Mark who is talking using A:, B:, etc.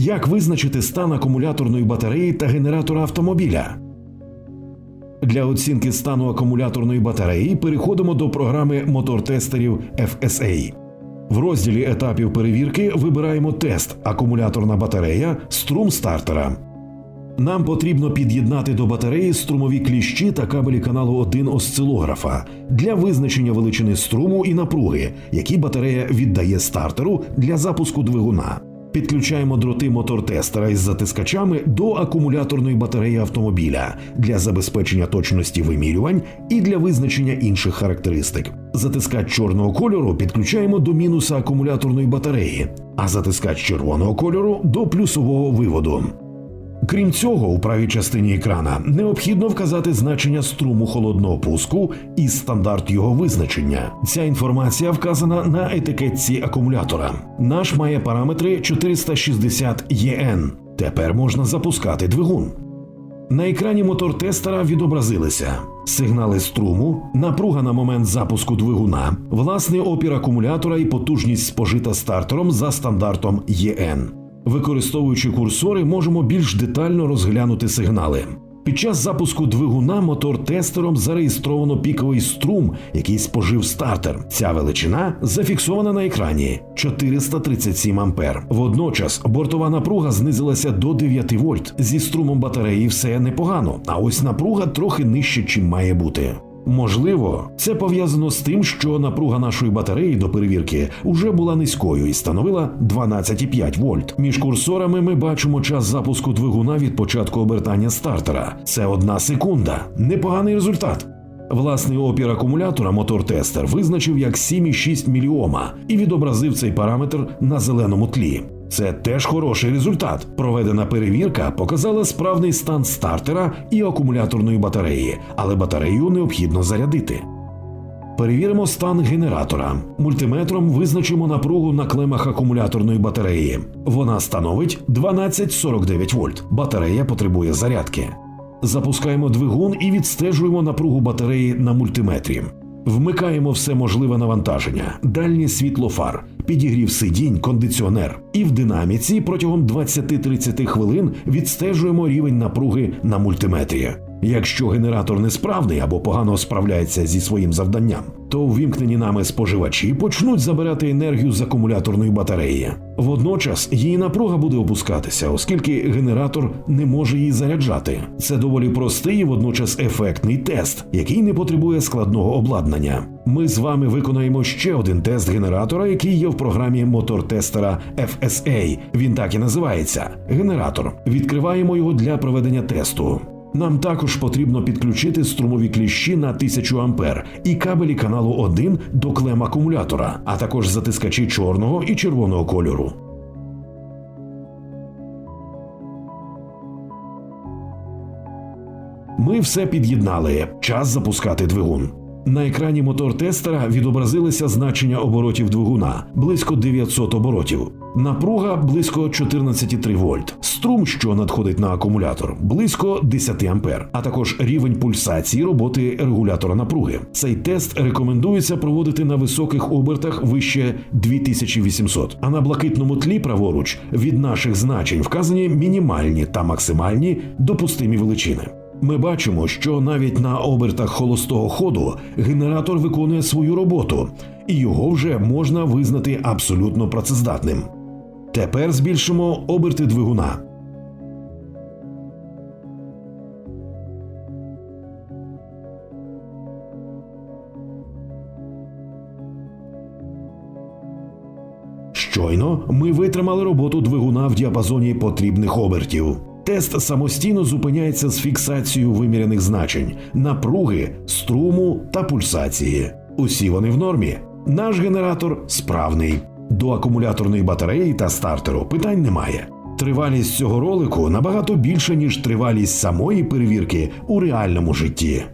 A: Як визначити стан акумуляторної батареї та генератора автомобіля? Для оцінки стану акумуляторної батареї переходимо до програми мотор-тестерів FSA. В розділі етапів перевірки вибираємо тест акумуляторна батарея струм стартера. Нам потрібно під'єднати до батареї струмові кліщі та кабелі каналу 1 осцилографа для визначення величини струму і напруги, які батарея віддає стартеру для запуску двигуна. Підключаємо дроти мотор-тестера із затискачами до акумуляторної батареї автомобіля для забезпечення точності вимірювань і для визначення інших характеристик. Затискач чорного кольору підключаємо до мінуса акумуляторної батареї, а затискач червоного кольору до плюсового виводу. Крім цього, у правій частині екрана необхідно вказати значення струму холодного пуску і стандарт його визначення. Ця інформація вказана на етикетці акумулятора. Наш має параметри 460 ЄН. Тепер можна запускати двигун. На екрані мотор тестера відобразилися сигнали струму, напруга на момент запуску двигуна, власний опір акумулятора і потужність спожита стартером за стандартом ЄН. Використовуючи курсори, можемо більш детально розглянути сигнали. Під час запуску двигуна мотор-тестером зареєстровано піковий струм, який спожив стартер. Ця величина зафіксована на екрані 437 ампер. Водночас бортова напруга знизилася до 9 вольт. Зі струмом батареї все непогано, а ось напруга трохи нижче, чим має бути. Можливо, це пов'язано з тим, що напруга нашої батареї до перевірки вже була низькою і становила 12,5 вольт. Між курсорами ми бачимо час запуску двигуна від початку обертання стартера. Це одна секунда. Непоганий результат. Власний опір акумулятора мотор-тестер визначив як 7,6 мільйома і відобразив цей параметр на зеленому тлі. Це теж хороший результат. Проведена перевірка показала справний стан стартера і акумуляторної батареї, але батарею необхідно зарядити. Перевіримо стан генератора. Мультиметром визначимо напругу на клемах акумуляторної батареї. Вона становить 12,49 вольт. Батарея потребує зарядки. Запускаємо двигун і відстежуємо напругу батареї на мультиметрі. Вмикаємо все можливе навантаження, дальнє світло фар, підігрів сидінь, кондиціонер. І в динаміці протягом 20-30 хвилин відстежуємо рівень напруги на мультиметрі. Якщо генератор несправний або погано справляється зі своїм завданням, то ввімкнені нами споживачі почнуть забирати енергію з акумуляторної батареї. Водночас її напруга буде опускатися, оскільки генератор не може її заряджати. Це доволі простий і водночас ефектний тест, який не потребує складного обладнання. Ми з вами виконаємо ще один тест генератора, який є в програмі мотор-тестера FSA. Він так і називається генератор. Відкриваємо його для проведення тесту. Нам також потрібно підключити струмові кліщі на 1000 ампер і кабелі каналу 1 до клем акумулятора, а також затискачі чорного і червоного кольору. Ми все під'єднали. Час запускати двигун. На екрані мотор тестера відобразилися значення оборотів двигуна близько 900 оборотів. Напруга близько 14,3 вольт. Струм, що надходить на акумулятор, близько 10 ампер, а також рівень пульсації роботи регулятора напруги. Цей тест рекомендується проводити на високих обертах вище 2800, а на блакитному тлі праворуч від наших значень вказані мінімальні та максимальні допустимі величини. Ми бачимо, що навіть на обертах холостого ходу генератор виконує свою роботу, і його вже можна визнати абсолютно працездатним. Тепер збільшимо оберти двигуна. Щойно ми витримали роботу двигуна в діапазоні потрібних обертів. Тест самостійно зупиняється з фіксацією виміряних значень, напруги, струму та пульсації. Усі вони в нормі. Наш генератор справний. До акумуляторної батареї та стартеру питань немає. Тривалість цього ролику набагато більша, ніж тривалість самої перевірки у реальному житті.